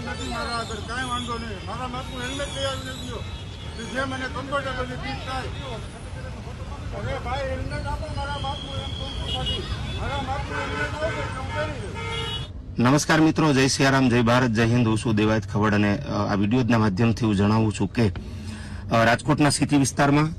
Helmet નથી મારા આગળ કાંઈ વાંધો નહીં. મારા માથું હેલ્મેટ લઈ આવીને ગયો. કે જે મને કમ્ફર્ટેબલ ફીટ થાય. અરે ભાઈ હેલ્મેટ આપો, મારા માથું એમ કહું મારા માથું હેલ્મેટ આવે હું કરી નમસ્કાર મિત્રો, જય સિયારામ, જય ભારત, જય હિન્દ. હું છું દેવાયત ખવડ અને આ વિડીયોના માધ્યમથી હું જણાવું છું કે રાજકોટના સિટી વિસ્તારમાં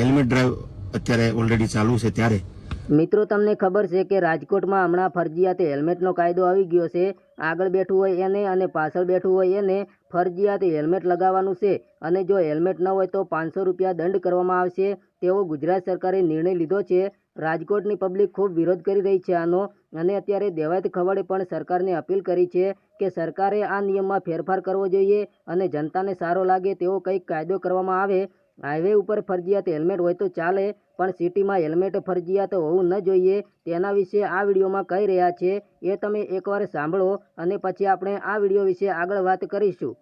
હેલ્મેટ ડ્રાઈવ અત્યારે ઓલરેડી ચાલુ છે ત્યારે મિત્રો, તમને ખબર છે કે રાજકોટમાં હમણાં ફરજિયાત હેલ્મેટનો કાયદો આવી ગયો છે. આગળ બેઠું હોય એને અને પાછળ બેઠું હોય એને ફરજિયાત હેલ્મેટ લગાવવાનું છે. અને જો હેલ્મેટ ન હોય તો પાંચસો રૂપિયા દંડ કરવામાં આવશે. તેવો ગુજરાત સરકારે નિર્ણય લીધો છે. રાજકોટની પબ્લિક ખૂબ વિરોધ કરી રહી છે આનો. અને અત્યારે દેવાયત ખવડે પણ સરકારને અપીલ કરી છે કે સરકારે આ નિયમમાં ફેરફાર કરવો જોઈએ અને જનતાને સારો લાગે તેવો કંઈક કાયદો કરવામાં આવે. હાઈવે ઉપર ફરજિયાત હેલ્મેટ હોય તો ચાલે, પણ સિટીમાં હેલ્મેટ ફરજિયાત હોવું ન જોઈએ, તેના વિશે આ વિડીયોમાં કહી રહ્યા છે. એ તમે એકવાર સાંભળો અને પછી આપણે આ વીડિયો વિશે આગળ વાત કરીશું.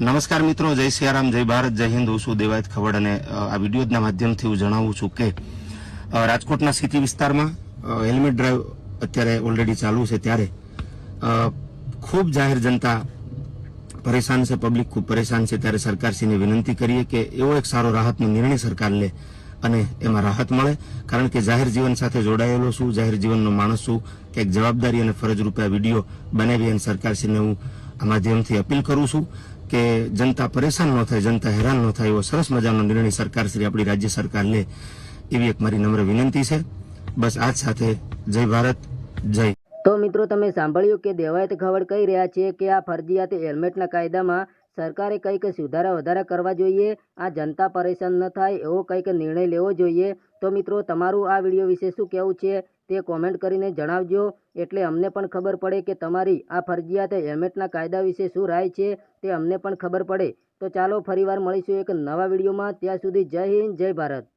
નમસ્કાર મિત્રો, જય સિયારામ, જય ભારત, જય હિન્દ. હું છું દેવાયત ખવડ અને આ વિડીયોના માધ્યમથી હું જણાવું છું કે રાજકોટના સિટી વિસ્તારમાં હેલ્મેટ ડ્રાઈવ અત્યારે ઓલરેડી ચાલુ છે ત્યારે ખૂબ જાહેર જનતા પરેશાન છે પબ્લિક ખૂબ પરેશાન છે, ત્યારે સરકારશ્રીને વિનંતી કરીએ કે એવો એક સારો રાહતનો નિર્ણય સરકાર લે અને એમાં રાહત મળે. કારણ કે જાહેર જીવન સાથે જોડાયેલો છું, જાહેર જીવનનો માણસ છું કે જવાબદારી અને ફરજ રૂપે વીડિયો બનાવી અને સરકારશ્રીને હું આ માધ્યમથી અપીલ કરું છું કે જનતા પરેશાન ન થાય, જનતા હેરાન ન થાય એવો સરસ મજાનો નિર્ણય સરકારશ્રી, આપણી રાજ્ય સરકાર લે એવી એક મારી નમ્ર વિનંતી છે. બસ આજ સાથે જય ભારત, જય તો મિત્રો તમે સાંભળ્યું કે દેવાયત ખવડ કહી રહ્યા છે કે આ ફરજિયાત હેલ્મેટના કાયદામાં સરકારે કંઈક સુધારા વધારા કરવા જોઈએ, આ જનતા પરેશાન ન થાય એવો કંઈક નિર્ણય લેવો જોઈએ. તો મિત્રો, તમારું આ વીડિયો વિશે શું કહેવું છે તે કોમેન્ટ કરીને જણાવજો. એટલે અમને પણ ખબર પડે કે તમારી આ ફરજિયાત હેલ્મેટના કાયદા વિશે શું રાય છે તે અમને પણ ખબર પડે. તો ચાલો ફરીવાર મળીશું એક નવા વિડીયોમાં. ત્યાં સુધી જય હિન્દ, જય ભારત.